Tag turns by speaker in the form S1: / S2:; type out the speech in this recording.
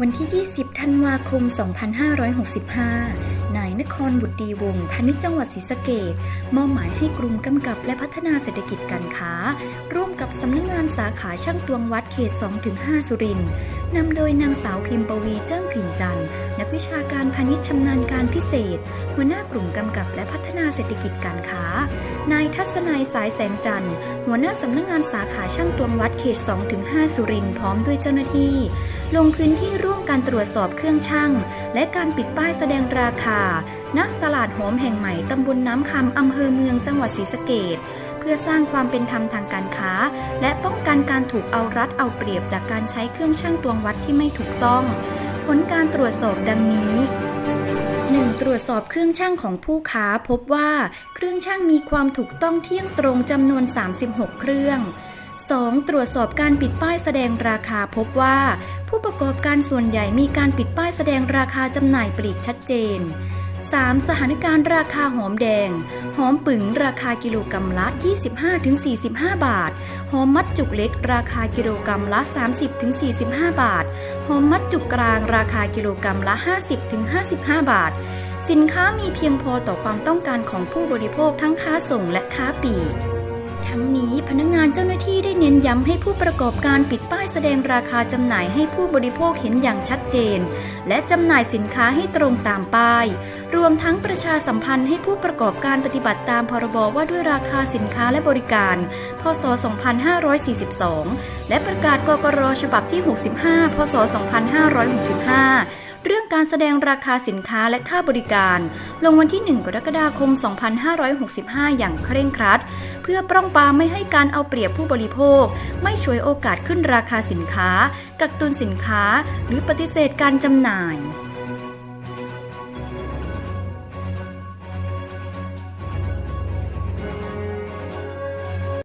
S1: วันที่ 20 ธันวาคม 2565 นายนครบุตรดีวงศ์พาณิชย์จังหวัดศรีสะเกดมอบหมายให้กลุ่มกำกับและพัฒนาเศรษฐกิจการค้า ร่วมกับสำนักงงานสาขาช่างตวงวัดเขต 2-5 สุรินทร์นำโดยนางสาวพิมพ์ปวีเจ้ากลิ่นจันทร์นักวิชาการพาณิชย์ชำนาญการพิเศษ หัวหน้ากลุ่มกำกับและพัฒนาเศรษฐกิจการค้า นายทัศนัยสายแสงจันทร์หัวหน้าสำนักงงานสาขาช่างตวงวัดเขต 2-5 สุรินทร์พร้อมด้วยเจ้าหน้าที่ ลงพื้นที่ร่วมการตรวจสอบเครื่องช่าง และการปิดป้ายแสดงราคาณตลาดโหอมแห่งใหม่ตำบลน้ำคำอำเภอเมืองจังหวัดศรีสะเกดเพื่อสร้างความเป็นธรรมทางการค้า และป้องกันการถูกเอารัดเอาเปรียบจากการใช้เครื่องช่างตวงวัดที่ไม่ถูกต้อง ผลการตรวจสอบดังนี้ 1. ตรวจสอบเครื่องช่างของผู้ค้าพบว่าเครื่องช่างมีความถูกต้องเที่ยงตรงจำนวน 36 เครื่อง 2. ตรวจสอบการปิดป้ายแสดงราคาพบว่า ผู้ประกอบการส่วนใหญ่มีการปิดป้ายแสดงราคาจำหน่ายปลีกชัดเจน 3. สถานการณ์ราคาหอมแดง หอมปึ๋งราคากิโลกรัมละ 25-45 บาท หอมมัดจุกเล็ก ราคากิโลกรัมละ 30-45 บาท หอมมัดจุกกลางราคากิโลกรัมละ 50-55 บาท สินค้ามีเพียงพอต่อความต้องการของผู้บริโภคทั้งค้าส่งและค้าปลีก ทั้งนี้พนักงงานเจ้าหน้าที่ได้เน้นย้ำให้ผู้ประกอบการปิดป้ายแสดงราคาจำหน่ายให้ผู้บริโภคเห็นอย่างชัดเจน และจำหน่ายสินค้าให้ตรงตามป้าย รวมทั้งประชาสัมพันธ์ให้ผู้ประกอบการปฏิบัติตามพรบว่าด้วยราคาสินค้าและบริการ พศ 2542 และประกาศกกรฉบับที่ 65 พศ 2565 เรื่องการแสดงราคาสินค้าและค่าบริการ ลงวันที่ 1 กรกฎาคม 2565 อย่างเคร่งครัด เพื่อป้องปรามไม่ให้การเอาเปรียบผู้บริโภค ไม่ช่วยโอกาสขึ้นราคาสินค้า กักตุนสินค้า หรือปฏิเสธการจำหน่าย